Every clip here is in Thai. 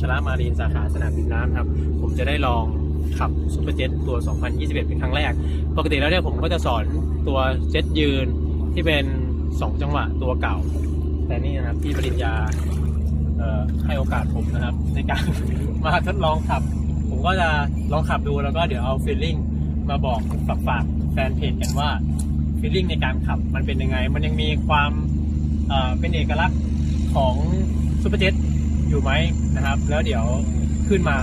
ชระมารีนสาขาสนามบินน้ำครับ ผมจะได้ลองขับซูเปอร์เจ็ตตัว 2021 เป็นครั้งแรก ปกติแล้วเนี่ยผมก็จะสอนตัวเจ็ตยืนที่เป็น 2 จังหวะตัวเก่า แต่นี่นะครับพี่ปริญญาให้โอกาสผมนะครับ ในการมาทดลองขับ ผมก็จะลองขับดูแล้วก็เดี๋ยวเอาฟีลลิ่งมาบอกฝากฝากแฟนเพจกันว่าฟีลลิ่งในการขับมันเป็นยังไง มันยังมีความเเป็นเอกลักษณ์ ของซูเปอร์เจ็ตอยู่ไหมนะครับ แล้วเดี๋ยวขึ้นมา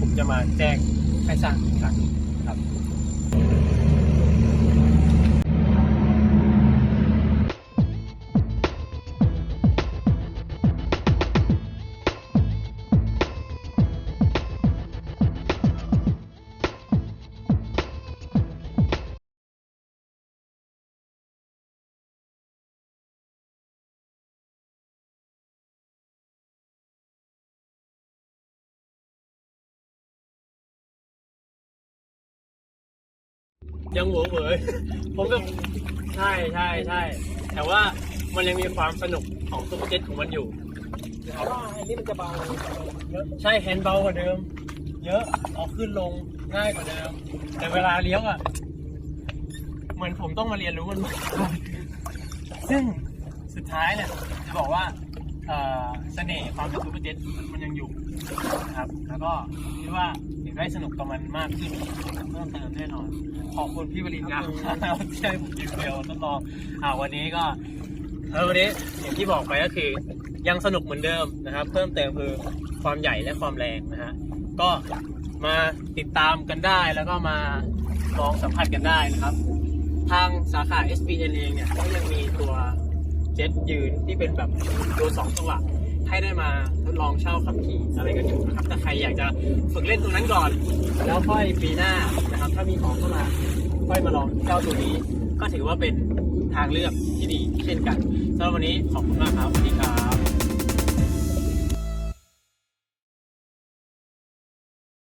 ผมจะมาแจ้งให้ทราบอีกครั้ง ยังหัวเหวยผมก็ใช่ใช่ใช่แต่ว่ามันยังมีความสนุกของซูเปอร์เจ็ตของมันอยู่เพราะว่าอันนี้มันจะเบาเยอะใช่แฮนด์เบากว่าเดิม เยอะเอาขึ้นลงง่ายกว่าเดิม แต่เวลาเลี้ยวอะ เหมือนผมต้องมาเรียนรู้มันใหม่ซึ่งสุดท้ายเนี่ยจะบอกว่า เสน่ห์ความเป็นซูเปอร์เจ็ตมันยังอยู่นะครับ แล้วก็คิดว่าเดี๋ยวได้สนุกกับมันมากขึ้นเพิ่มเติมแน่นอน ขอบคุณพี่บรินครับที่ให้ผมกินเดียวทดลองอ่าวันนี้ก็เออวันนี้อย่างที่บอกไปก็คือ ยังสนุกเหมือนเดิมนะครับ เพิ่มเติมคือความใหญ่และความแรงนะฮะก็มาติดตามกันได้แล้วก็มาลองสัมผัสกันได้นะครับ ทางสาขา SBN เองเนี่ยก็ยังมีตัว จ็ตยืนที่เป็นแบบตัวสองจังหวะให้ได้มาทดลองเช่าขับขี่อะไรกันอยู่นะครับถ้าใครอยากจะฝึกเล่นตรงนั้นก่อน แล้วค่อยปีหน้านะครับ ถ้ามีของเข้ามาค่อยมาลองเช่าตัวนี้ ก็ถือว่าเป็นทางเลือกที่ดีเช่นกันสำหรับวันนี้ขอบคุณมากครับสวัสดีครับ